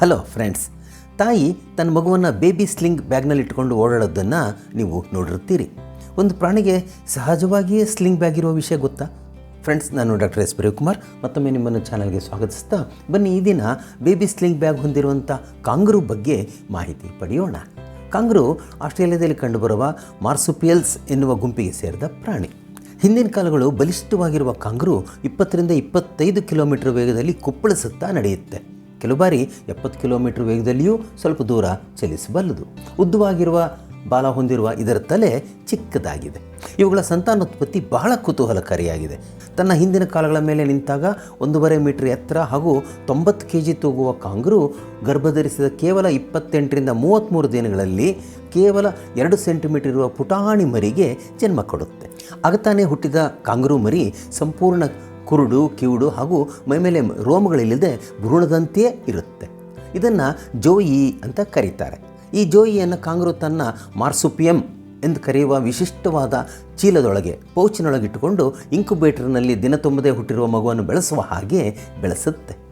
Hello friends, ತಾಯಿ ತನ್ನ ಮಗುವನ್ನು ಬೇಬಿ ಸ್ಲಿಂಗ್ ಬ್ಯಾಗ್ನಲ್ಲಿ ಇಟ್ಕೊಂಡು ಓಡಾಡೋದನ್ನು ನೀವು ನೋಡಿರ್ತೀರಿ ಒಂದು ಪ್ರಾಣಿಗೆ ಸಹಜವಾಗಿಯೇ ಸ್ಲಿಂಗ್ ಬ್ಯಾಗ್ ಇರುವ ವಿಷಯ ಗೊತ್ತಾ? ಫ್ರೆಂಡ್ಸ್, ನಾನು ಡಾಕ್ಟರ್ ಎಸ್ ಕುಮಾರ್ ಮತ್ತೊಮ್ಮೆ ನಿಮ್ಮನ್ನು ಚಾನಲ್ಗೆ ಸ್ವಾಗತಿಸ್ತಾ ಬನ್ನಿ. ಈ ದಿನ ಬೇಬಿ ಸ್ಲಿಂಗ್ ಬ್ಯಾಗ್ ಹೊಂದಿರುವಂಥ ಕಾಂಗ್ರೂ ಬಗ್ಗೆ ಮಾಹಿತಿ ಪಡೆಯೋಣ. ಕಾಂಗ್ರೂ ಆಸ್ಟ್ರೇಲಿಯಾದಲ್ಲಿ ಕಂಡುಬರುವ ಮಾರ್ಸುಪಿಯಲ್ಸ್ ಎನ್ನುವ ಗುಂಪಿಗೆ ಸೇರಿದ ಪ್ರಾಣಿ. ಹಿಂದಿನ ಕಾಲಗಳು ಬಲಿಷ್ಠವಾಗಿರುವ ಕಾಂಗ್ರೂ ಇಪ್ಪತ್ತರಿಂದ ಇಪ್ಪತ್ತೈದು ಕಿಲೋಮೀಟರ್ ವೇಗದಲ್ಲಿ ಕುಪ್ಪಳಿಸುತ್ತಾ ನಡೆಯುತ್ತೆ. ಕೆಲವು ಬಾರಿ ಎಪ್ಪತ್ತು ಕಿಲೋಮೀಟರ್ ವೇಗದಲ್ಲಿಯೂ ಸ್ವಲ್ಪ ದೂರ ಚಲಿಸಬಲ್ಲದು. ಉದ್ದವಾಗಿರುವ ಬಾಲ ಹೊಂದಿರುವ ಇದರ ತಲೆ ಚಿಕ್ಕದಾಗಿದೆ. ಇವುಗಳ ಸಂತಾನೋತ್ಪತ್ತಿ ಬಹಳ ಕುತೂಹಲಕಾರಿಯಾಗಿದೆ. ತನ್ನ ಹಿಂದಿನ ಕಾಲಗಳ ಮೇಲೆ ನಿಂತಾಗ ಒಂದೂವರೆ ಮೀಟರ್ ಎತ್ತರ ಹಾಗೂ ತೊಂಬತ್ತು ಕೆ ಜಿ ತೂಗುವ ಕಾಂಗ್ರೂ ಗರ್ಭಧರಿಸಿದ ಕೇವಲ ಇಪ್ಪತ್ತೆಂಟರಿಂದ ಮೂವತ್ತ್ಮೂರು ದಿನಗಳಲ್ಲಿ ಕೇವಲ ಎರಡು ಸೆಂಟಿಮೀಟರ್ ಇರುವ ಪುಟಾಣಿ ಮರಿಗೆ ಜನ್ಮ ಕೊಡುತ್ತೆ. ಆಗತಾನೆ ಹುಟ್ಟಿದ ಕಾಂಗ್ರೂ ಮರಿ ಸಂಪೂರ್ಣ ಕುರುಡು, ಕಿವುಡು ಹಾಗೂ ಮೈಮೇಲೆ ರೋಮಗಳಿಲ್ಲದೆ ಭ್ರೂಣದಂತೆಯೇ ಇರುತ್ತೆ. ಇದನ್ನು ಜೋಯಿ ಅಂತ ಕರೀತಾರೆ. ಈ ಜೋಯಿಯನ್ನು ಕಾಂಗ್ರೂ ತನ್ನ ಮಾರ್ಸುಪಿಯಂ ಎಂದು ಕರೆಯುವ ವಿಶಿಷ್ಟವಾದ ಚೀಲದೊಳಗೆ, ಪೌಚಿನೊಳಗಿಟ್ಟುಕೊಂಡು ಇಂಕ್ಯುಬೇಟರ್ನಲ್ಲಿ ದಿನ ತುಂಬದೇ ಹುಟ್ಟಿರುವ ಮಗುವನ್ನು ಬೆಳೆಸುವ ಹಾಗೆ ಬೆಳೆಸುತ್ತೆ.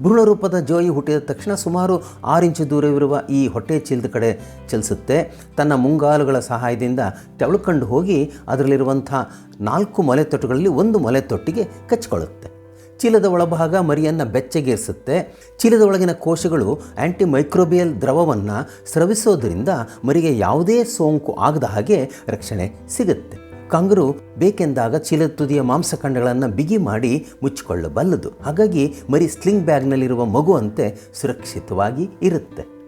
ಭ್ರೂಣ ರೂಪದ ಜೋಯಿ ಹುಟ್ಟಿದ ತಕ್ಷಣ ಸುಮಾರು ಆರು ಇಂಚು ದೂರವಿರುವ ಈ ಹೊಟ್ಟೆ ಚೀಲದ ಕಡೆ ಚಲಿಸುತ್ತೆ. ತನ್ನ ಮುಂಗಾಲುಗಳ ಸಹಾಯದಿಂದ ತೆವಳ್ಕೊಂಡು ಹೋಗಿ ಅದರಲ್ಲಿರುವಂಥ ನಾಲ್ಕು ಮೊಲೆತೊಟ್ಟುಗಳಲ್ಲಿ ಒಂದು ಮೊಲೆತೊಟ್ಟಿಗೆ ಕಚ್ಕೊಳ್ಳುತ್ತೆ. ಚೀಲದ ಒಳಭಾಗ ಮರಿಯನ್ನು ಬೆಚ್ಚಗೇರಿಸುತ್ತೆ. ಚೀಲದ ಒಳಗಿನ ಕೋಶಗಳು ಆ್ಯಂಟಿ ಮೈಕ್ರೋಬಿಯಲ್ ದ್ರವವನ್ನು ಸ್ರವಿಸೋದರಿಂದ ಮರಿಗೆ ಯಾವುದೇ ಸೋಂಕು ಆಗದ ಹಾಗೆ ರಕ್ಷಣೆ ಸಿಗುತ್ತೆ. ಕಾಂಗರು ಬೇಕೆಂದಾಗ ಚೀಲದ ತುದಿಯ ಮಾಂಸಖಂಡಗಳನ್ನು ಬಿಗಿ ಮಾಡಿ ಮುಚ್ಚಿಕೊಳ್ಳಬಲ್ಲದು. ಹಾಗಾಗಿ ಮರಿ ಸ್ಲಿಂಗ್ ಬ್ಯಾಗ್ನಲ್ಲಿರುವ ಮಗುವಂತೆ ಸುರಕ್ಷಿತವಾಗಿ ಇರುತ್ತೆ.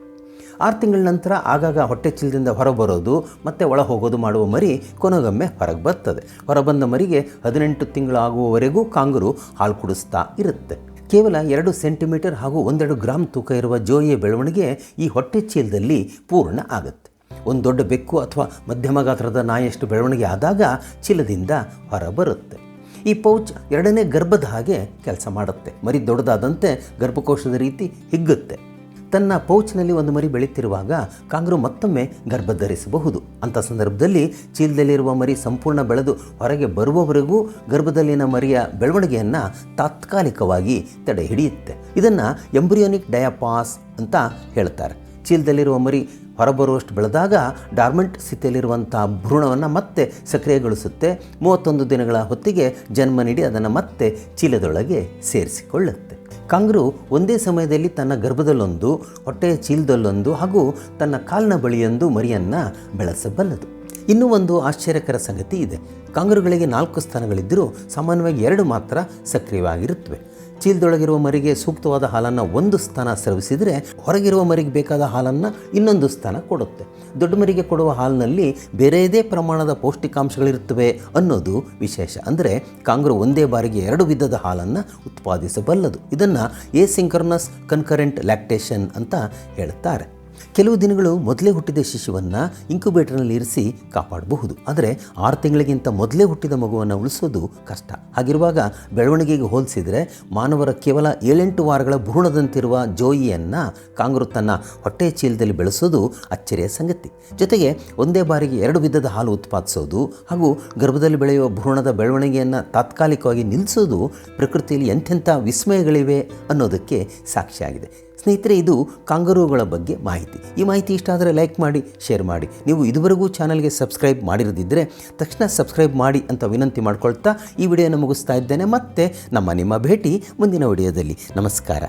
ಆರು ತಿಂಗಳ ನಂತರ ಆಗಾಗ ಹೊಟ್ಟೆ ಚೀಲದಿಂದ ಹೊರಬರೋದು, ಮತ್ತು ಒಳ ಹೋಗೋದು ಮಾಡುವ ಮರಿ ಕೊನೆಗೊಮ್ಮೆ ಹೊರಗೆ ಬರ್ತದೆ. ಹೊರಬಂದ ಮರಿಗೆ ಹದಿನೆಂಟು ತಿಂಗಳಾಗುವವರೆಗೂ ಕಾಂಗರು ಹಾಲು ಕುಡಿಸ್ತಾ ಇರುತ್ತೆ. ಕೇವಲ ಎರಡು ಸೆಂಟಿಮೀಟರ್ ಹಾಗೂ ಒಂದೆರಡು ಗ್ರಾಮ್ ತೂಕ ಇರುವ ಜೋಯಿಯ ಬೆಳವಣಿಗೆ ಈ ಹೊಟ್ಟೆ ಚೀಲದಲ್ಲಿ ಪೂರ್ಣ ಆಗುತ್ತೆ. ಒಂದು ದೊಡ್ಡ ಬೆಕ್ಕು ಅಥವಾ ಮಧ್ಯಮ ಗಾತ್ರದ ನಾಯಿಯಷ್ಟು ಬೆಳವಣಿಗೆ ಆದಾಗ ಚೀಲದಿಂದ ಹೊರಬರುತ್ತೆ. ಈ ಪೌಚ್ ಎರಡನೇ ಗರ್ಭದ ಹಾಗೆ ಕೆಲಸ ಮಾಡುತ್ತೆ. ಮರಿ ದೊಡ್ಡದಾದಂತೆ ಗರ್ಭಕೋಶದ ರೀತಿ ಹಿಗ್ಗುತ್ತೆ. ತನ್ನ ಪೌಚ್ನಲ್ಲಿ ಒಂದು ಮರಿ ಬೆಳೀತಿರುವಾಗ ಕಾಂಗ್ರೂ ಮತ್ತೊಮ್ಮೆ ಗರ್ಭ ಧರಿಸಬಹುದು. ಅಂಥ ಸಂದರ್ಭದಲ್ಲಿ ಚೀಲದಲ್ಲಿರುವ ಮರಿ ಸಂಪೂರ್ಣ ಬೆಳೆದು ಹೊರಗೆ ಬರುವವರೆಗೂ ಗರ್ಭದಲ್ಲಿನ ಮರಿಯ ಬೆಳವಣಿಗೆಯನ್ನು ತಾತ್ಕಾಲಿಕವಾಗಿ ತಡೆ ಹಿಡಿಯುತ್ತೆ. ಇದನ್ನು ಎಂಬ್ರಿಯೋನಿಕ್ ಡಯಾಪಾಸ್ ಅಂತ ಹೇಳ್ತಾರೆ. ಚೀಲದಲ್ಲಿರುವ ಮರಿ ಹೊರಬರುವಷ್ಟು ಬೆಳೆದಾಗ ಡಾರ್ಮೆಂಟ್ ಸ್ಥಿತಿಯಲ್ಲಿರುವಂಥ ಭ್ರೂಣವನ್ನು ಮತ್ತೆ ಸಕ್ರಿಯಗೊಳಿಸುತ್ತೆ. ಮೂವತ್ತೊಂದು ದಿನಗಳ ಹೊತ್ತಿಗೆ ಜನ್ಮ ನೀಡಿ ಅದನ್ನು ಮತ್ತೆ ಚೀಲದೊಳಗೆ ಸೇರಿಸಿಕೊಳ್ಳುತ್ತೆ. ಕಾಂಗ್ರು ಒಂದೇ ಸಮಯದಲ್ಲಿ ತನ್ನ ಗರ್ಭದಲ್ಲೊಂದು, ಹೊಟ್ಟೆಯ ಚೀಲದಲ್ಲೊಂದು ಹಾಗೂ ತನ್ನ ಕಾಲಿನ ಬಳಿಯೊಂದು ಮರಿಯನ್ನು ಬೆಳೆಸಬಲ್ಲದು. ಇನ್ನೂ ಒಂದು ಆಶ್ಚರ್ಯಕರ ಸಂಗತಿ ಇದೆ. ಕಾಂಗ್ರುಗಳಿಗೆ ನಾಲ್ಕು ಸ್ಥಾನಗಳಿದ್ದರೂ ಸಾಮಾನ್ಯವಾಗಿ ಎರಡು ಮಾತ್ರ ಸಕ್ರಿಯವಾಗಿರುತ್ತವೆ. ಚೀಲದೊಳಗಿರುವ ಮರಿಗೆ ಸೂಕ್ತವಾದ ಹಾಲನ್ನು ಒಂದು ಸ್ಥಾನ ಸ್ರವಿಸಿದರೆ ಹೊರಗಿರುವ ಮರಿಗೆ ಬೇಕಾದ ಹಾಲನ್ನು ಇನ್ನೊಂದು ಸ್ಥಾನ ಕೊಡುತ್ತೆ. ದೊಡ್ಡ ಮರಿಗೆ ಕೊಡುವ ಹಾಲಿನಲ್ಲಿ ಬೇರೆಯದೇ ಪ್ರಮಾಣದ ಪೌಷ್ಟಿಕಾಂಶಗಳಿರುತ್ತವೆ ಅನ್ನೋದು ವಿಶೇಷ. ಅಂದರೆ ಕಾಂಗ್ರು ಒಂದೇ ಬಾರಿಗೆ ಎರಡು ವಿಧದ ಹಾಲನ್ನು ಉತ್ಪಾದಿಸಬಲ್ಲದು. ಇದನ್ನು ಎಸಿಂಕರ್ನಸ್ ಕನ್ಕರೆಂಟ್ ಲ್ಯಾಕ್ಟೇಷನ್ ಅಂತ ಹೇಳ್ತಾರೆ. ಕೆಲವು ದಿನಗಳು ಮೊದಲೇ ಹುಟ್ಟಿದ ಶಿಶುವನ್ನು ಇಂಕ್ಯುಬೇಟರ್ನಲ್ಲಿ ಇರಿಸಿ ಕಾಪಾಡಬಹುದು. ಆದರೆ ಆರು ತಿಂಗಳಿಗಿಂತ ಮೊದಲೇ ಹುಟ್ಟಿದ ಮಗುವನ್ನು ಉಳಿಸೋದು ಕಷ್ಟ. ಹಾಗಿರುವಾಗ ಬೆಳವಣಿಗೆಗೆ ಹೋಲಿಸಿದರೆ ಮಾನವರ ಕೇವಲ ಏಳೆಂಟು ವಾರಗಳ ಭ್ರೂಣದಂತಿರುವ ಜೋಯಿಯನ್ನು ಕಾಂಗ್ರು ತನ್ನ ಹೊಟ್ಟೆ ಚೀಲದಲ್ಲಿ ಬೆಳೆಸೋದು ಅಚ್ಚರಿಯ ಸಂಗತಿ. ಜೊತೆಗೆ ಒಂದೇ ಬಾರಿಗೆ ಎರಡು ವಿಧದ ಹಾಲು ಉತ್ಪಾದಿಸೋದು ಹಾಗೂ ಗರ್ಭದಲ್ಲಿ ಬೆಳೆಯುವ ಭ್ರೂಣದ ಬೆಳವಣಿಗೆಯನ್ನು ತಾತ್ಕಾಲಿಕವಾಗಿ ನಿಲ್ಲಿಸೋದು ಪ್ರಕೃತಿಯಲ್ಲಿ ಎಂಥೆಂಥ ವಿಸ್ಮಯಗಳಿವೆ ಅನ್ನೋದಕ್ಕೆ ಸಾಕ್ಷಿಯಾಗಿದೆ. ಸ್ನೇಹಿತರೆ, ಇದು ಕಾಂಗರೂಗಳ ಬಗ್ಗೆ ಮಾಹಿತಿ. ಈ ಮಾಹಿತಿ ಇಷ್ಟ ಆದರೆ ಲೈಕ್ ಮಾಡಿ, ಶೇರ್ ಮಾಡಿ. ನೀವು ಇದುವರೆಗೂ ಚಾನಲ್ಗೆ ಸಬ್ಸ್ಕ್ರೈಬ್ ಮಾಡಿರದಿದ್ದರೆ ತಕ್ಷಣ ಸಬ್ಸ್ಕ್ರೈಬ್ ಮಾಡಿ ಅಂತ ವಿನಂತಿ ಮಾಡ್ಕೊಳ್ತಾ ಈ ವಿಡಿಯೋನ ಮುಗಿಸ್ತಾ ಇದ್ದೇನೆ. ಮತ್ತೆ ನಮ್ಮ ನಿಮ್ಮ ಭೇಟಿ ಮುಂದಿನ ವಿಡಿಯೋದಲ್ಲಿ. ನಮಸ್ಕಾರ.